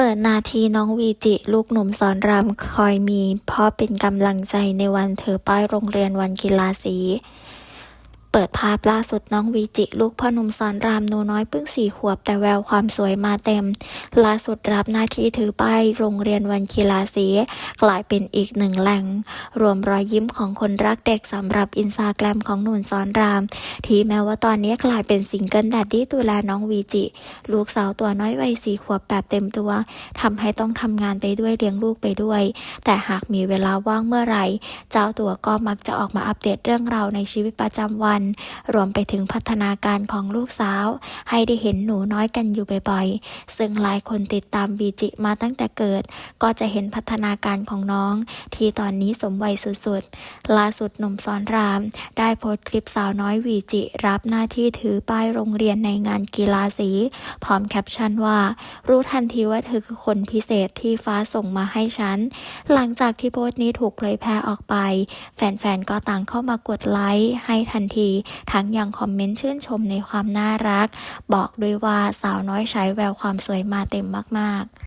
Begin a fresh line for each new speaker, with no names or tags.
เปิดนาทีน้องวีจิ ลูกหนุ่มสอนรามคอยมีพ่อเป็นกำลังใจในวันเธอป้ายโรงเรียนวันกีฬาสี ปิดภาพล่าสุดน้องวีจิ ลูกพ่อหนุ่มสอนรามหนูน้อยเพิ่งสี่ขวบ แต่แววความสวยมาเต็ม ล่าสุดรับหน้าที่ถือป้ายโรงเรียนวันกีฬาสีกลายเป็นอีกหนึ่งแหล่ง รวมรอยยิ้มของคนรักเด็กสำหรับอินสตาแกรมของหนุ่มสอนราม ที่แม้ว่าตอนนี้กลายเป็นซิงเกิลแดดดี้ดูแลน้องวีจิ ลูกสาวตัวน้อยวัยสี่ขวบแบบเต็มตัวทำให้ต้องทำงานไปด้วยเลี้ยงลูกไปด้วย แต่หากมีเวลาว่างเมื่อไหร่ เจ้าตัวก็มักจะออกมาอัปเดตเรื่องราวในชีวิตประจำวันรวมไปถึงพัฒนาการของลูกสาว ให้ได้เห็นหนูน้อยกันอยู่บ่อยๆ ซึ่งหลายคนติดตามวีจิมาตั้งแต่เกิด ก็จะเห็นพัฒนาการของน้อง ที่ตอนนี้สมวัยสุดๆ ล่าสุดหนุ่มสอนราม ได้โพสต์คลิปสาวน้อยวีจิรับหน้าที่ถือป้ายโรงเรียนในงานกีฬาสี พร้อมแคปชั่นว่า รู้ทันทีว่าเธอคือคนพิเศษที่ฟ้าส่งมาให้ฉัน หลังจากที่โพสต์นี้ถูกเผยแพร่ออกไป แฟนๆ ก็ต่างเข้ามากดไลค์ให้ทันทีทั้งยังคอมเมนต์ชื่นชมในความน่ารัก บอกด้วยว่าสาวน้อยใช้แววความสวยมาเต็มมากๆ